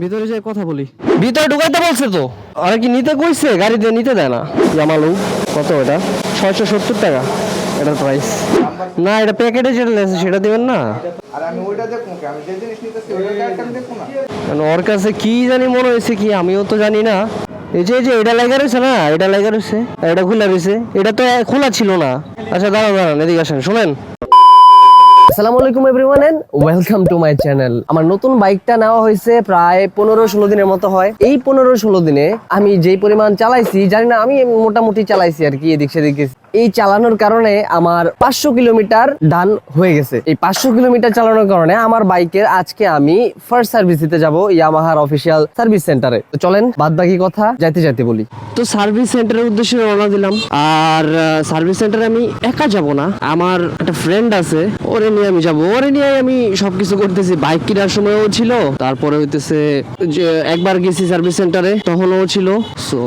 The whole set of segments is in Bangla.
ভিতরে যাই কথা বলি। ভিতরে ঢুকাইতে বলছে তো। আর কি নিতে কইছে? গাড়িতে নিতে দেয় না। জামালু কত এটা? ছয়শো সত্তর টাকা। এটার প্রাইস না এটা প্যাকেটে যেটা লেগেছে সেটা দিবেন না। আর আমি ওইটা দেখব কি? আমি যে জিনিস নিতেছি ওইটা একটা আমি দেখব না? কারণ ওর কাছে কি জানি মনে হয়েছে কি আমিও তো জানি না। এই যে এই যে এটা লাগা রয়েছে না? এটা লাগা রয়েছে। আর এটা খোলা রয়েছে। এটা তো খোলা ছিল না। আচ্ছা দাঁড়ান দাঁড়ান এদিকে আসেন শোনেন। আসসালামু আলাইকুম everyone and welcome to my channel আমার নতুন বাইকটা নেওয়া হয়েছে প্রায় পনেরো ষোলো দিনের মতো হয় এই পনেরো ষোলো দিনে আমি যেই পরিমাণ চালাইছি, জানি না, আমি মোটামুটি চালাইছি আর কি, এদিক সেদিক। এই চালানোর কারণে আমার পাঁচশো কিলোমিটার ডান হয়ে গেছে। এই পাঁচশো কিলোমিটার চালানোর কারণে আমার বাইকের আজকে আমি ফার্স্ট সার্ভিস দিতে যাব ইয়ামাহার অফিসিয়াল সার্ভিস সেন্টারে তো চলেন বাদ বাকি কথা যাইতে যাইতে বলি। তো সার্ভিস সেন্টারের উদ্দেশ্যে রওনা দিলাম। আর সার্ভিস সেন্টারে আমি একা যাব না। আমার একটা ফ্রেন্ড আছে, ওরে নিয়ে আমি যাব। ওরে নিয়ে আমি সবকিছু করতেছি। বাইক কেনার সময়ও ছিল, তারপরে হইতেছে যে একবার গেছি সার্ভিস সেন্টারে তখনও ছিল। সো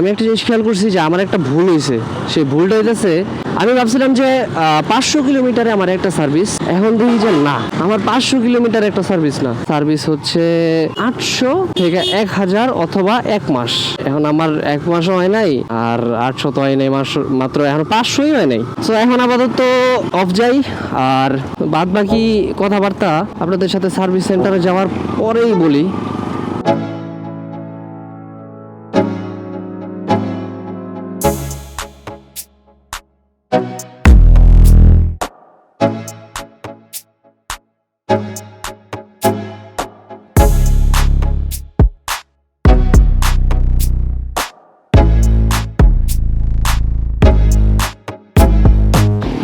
আমি একটা জিনিস খেয়াল করছি যে আমার একটা ভুল হয়েছে। সেই ভুলটা হইতেছে, আমি ভাবছিলাম যে পাঁচশো কিলোমিটারে আমার একটা সার্ভিস এখন দেখি যে না, আমার পাঁচশো কিলোমিটার একটা সার্ভিস না। সার্ভিস হচ্ছে আটশো থেকে এক হাজার অথবা এক মাস। এখন আমার এক মাসও হয় নাই, আর আটশো তো হয় নাই, মাস মাত্র এখন পাঁচশোই হয় নাই। তো এখন আপাতত অফ যাই, আর বাদ বাকি কথাবার্তা আপনাদের সাথে সার্ভিস সেন্টারে যাওয়ার পরেই বলি।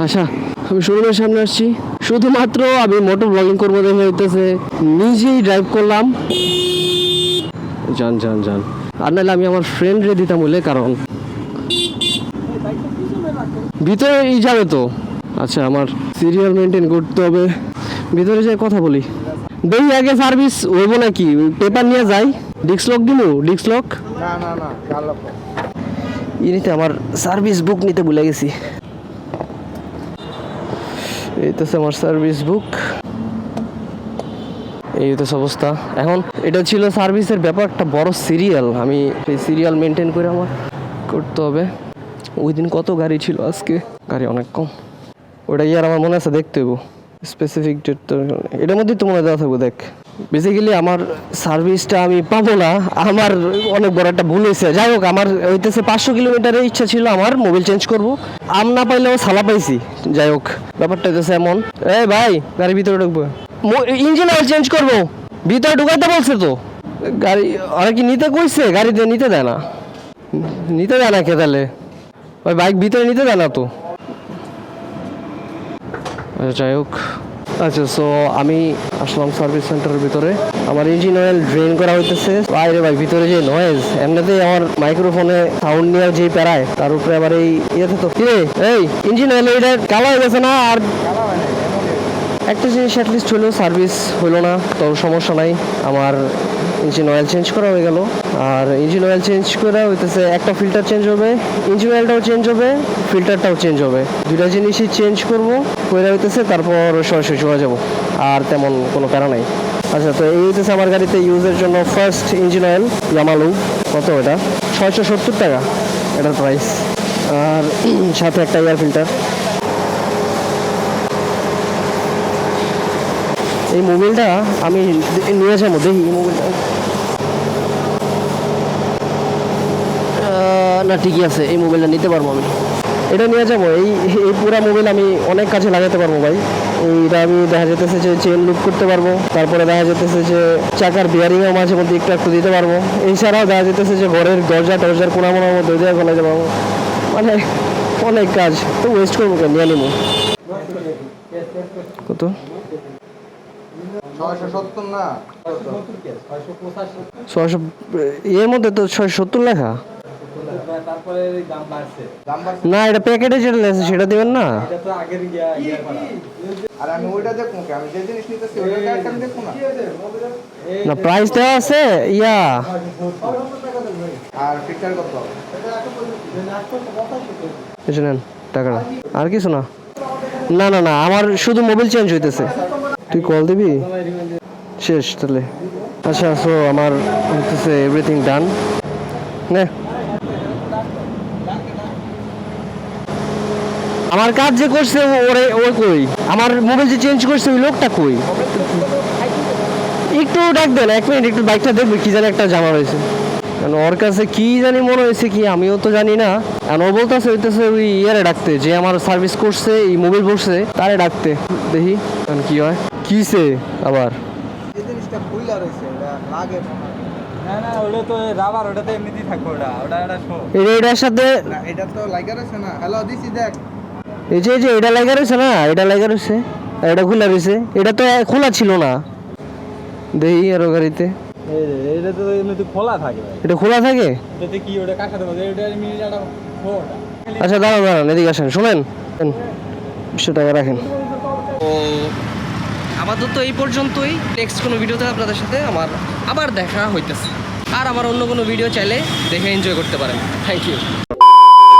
আচ্ছা আমি শোরুমের সামনে আসছি। শুধুমাত্র আমি মোটর ব্লগিং করব দেখে হইতেছে। নিজেই ড্রাইভ করলাম। যান যান যান। আর নাহলে আমি আমার ফ্রেন্ডরে দিতাম বলে কারণ ভিতরে এই যাবে তো। আচ্ছা আমার সিরিয়াল মেনটেন করতে হবে। ভিতরে যাই কথা বলি। দেখি আগে সার্ভিস হইব নাকি? পেপার নিয়ে যাই। ডিক্স লক দিমু? ডিক্স লক না না না ভালো ই নিতে আমার সার্ভিস বুক নিতে ভুলে গেছি। এই তো আমার সার্ভিস বুক এই তো অবস্থা। এখন এটা ছিল সার্ভিসের ব্যাপার একটা বড় সিরিয়াল আমি এই সিরিয়াল মেনটেন করে আমার করতে হবে। ওই দিন কত গাড়ি ছিল আজকে? গাড়ি অনেক কম। ওটা ইয়ার আমার মনে আছে? দেখতে হইব। স্পেসিফিক ডেট তো এটার মধ্যেই তো মনে দেওয়া থাকব, দেখ। বেসিক্যালি আমার সার্ভিসটা আমি পাবো না। আমার অনেক বড় একটা ভুল হয়েছে। যাই হোক আমার হইতেছে পাঁচশো কিলোমিটারের ইচ্ছা ছিল আমার মোবাইল চেঞ্জ করব। আম না পাইলেও সালা পাইছি। যাই হোক ব্যাপারটা হইতেছে এমন। এ ভাই গাড়ির ভিতরে ঢুকবো। ইঞ্জিন অয়েল চেঞ্জ করব। ভিতরে ঢুকাইতে বলছে তো। গাড়ি আর কি নিতে কইছে? গাড়িতে নিতে দেয় না। নিতে দেয় না কে তাহলে? ওই বাইক ভিতরে নিতে দেয় না তো। আচ্ছা, যাই হোক। আচ্ছা সো আমি আসলাম সার্ভিস সেন্টারের ভিতরে। আমার ইঞ্জিন অয়েল ড্রেন করা হইতেছে। বাইরে ভাই, ভিতরে যে নয়েজ এমনিতেই আমার মাইক্রোফোনে সাউন্ড নিয়ে যে পেরায় তার উপরে আবার এই ইয়েতে তো কিরে? এই ইঞ্জিন অয়েল এটা কালো হয়ে গেছে না? আর একটা জিনিস অ্যাটলিস্ট হলেও সার্ভিস হলো না, তো সমস্যা নাই। আমার ইঞ্জিন অয়েল চেঞ্জ করা হয়ে গেল। আর ইঞ্জিন অয়েল চেঞ্জ করা হইতেছে একটা ফিল্টার চেঞ্জ হবে ইঞ্জিন অয়েলটাও চেঞ্জ হবে ফিল্টারটাও চেঞ্জ হবে। দুটা জিনিসই চেঞ্জ করব করে হইতেছে তারপর সরাসরি চলে যাব। আর তেমন কোনো প্যারা নাই। আচ্ছা তো এই হইতেছে আমার গাড়িতে ইউজের জন্য ফার্স্ট ইঞ্জিন অয়েল ইয়ামালু কত এটা? ছয়শো সত্তর টাকা। এটার প্রাইস আর সাথে একটা এয়ার ফিল্টার এই মোবাইলটা আমি নিয়ে যাব দেখি এই মোবাইলটা। না, ঠিকই আছে, এই মোবাইলটা নিতে পারব আমি। এটা নিয়ে যাব, এই এই পুরা মোবাইল আমি অনেক কাজে লাগাতে পারব ভাই। এইটা আমি দেখা যেতেছে যে চেন লুক করতে পারব, তারপরে দেখা যেতেছে যে চাকার বিয়ারিংও মাঝে মধ্যে একটু একটু দিতে পারব। এছাড়াও দেখা যেতেছে যে ঘরের দরজা টরজার কোনা মোনার মধ্যে দিয়ে গলাতে পারব মানে অনেক কাজ, তো ওয়েস্ট করব কেন? নিয়ে নেব। কত? ছয়শো সত্তর এর মধ্যে তো সত্তর লেখা। না এটা প্যাকেটে যেটা লেগেছে সেটা দিবেন না? এটা তো আগের ইয়া করা আর আমি ওইটা দেখব কি? আমি যে জিনিস নিতেছি ওইটা একটা আমি দেখব না। না প্রাইস দেওয়া আছে ইয়া। আর কিছু না। না না না আমার শুধু মোবাইল চেঞ্জ হইতেছে। তুই কল দিবি? শেষ তাহলে। আচ্ছা সো আমার হইতেছে এভরিথিং ডান নে। আমার কাজ যে করছে ও- ওরে ওই কই? আমার মোবাইল যে চেঞ্জ করছে ওই লোকটা কই? একটু ডাক দেন, এক মিনিট একটু বাইকটা দেখবে, কি জানি একটা জামা রয়েছে। কারণ ওর কাছে কি জানি মনে হয়েছে কি, আমিও তো জানি না। আর ও বলতেছে, হইতেছে ওই ইয়ারে ডাকতে, যে আমার সার্ভিস করছে, এই মোবাইল পড়ছে তারে ডাকতে। দেখি, কারণ কি হয়। কিসে আবার? যে জিনিসটা খুইলা রয়েছে এটা লাগে না। না ওটা তো রাবার ওটা তো এমনিতেই থাকবে ওটা ওটা একটা শো এটা এটার সাথে না এটা তো লাইগা রয়েছে না। হ্যালো দিছি দেখ এই যে এই যে এটা লাগা রয়েছে না? এটা লাগা রয়েছে আর এটা খোলা রয়েছে এটা তো খোলা ছিল না। দেখি আরও গাড়িতে। এটা তো এমনিতে খোলা থাকে। এটা খোলা থাকে? এটাতে কি ওটা কাঁচা দেবো এটা এমনি একটা আচ্ছা দাঁড়ান দাঁড়ান এদিকে আসেন শোনেন। নেন, বিশশো টাকা রাখেন। ও আপাতত এই পর্যন্তই। নেক্সট কোনো ভিডিওতে আপনাদের সাথে আমার আবার দেখা হইতেছে। আর আমার অন্য কোনো ভিডিও চাইলে দেখে এনজয় করতে পারেন। Thank you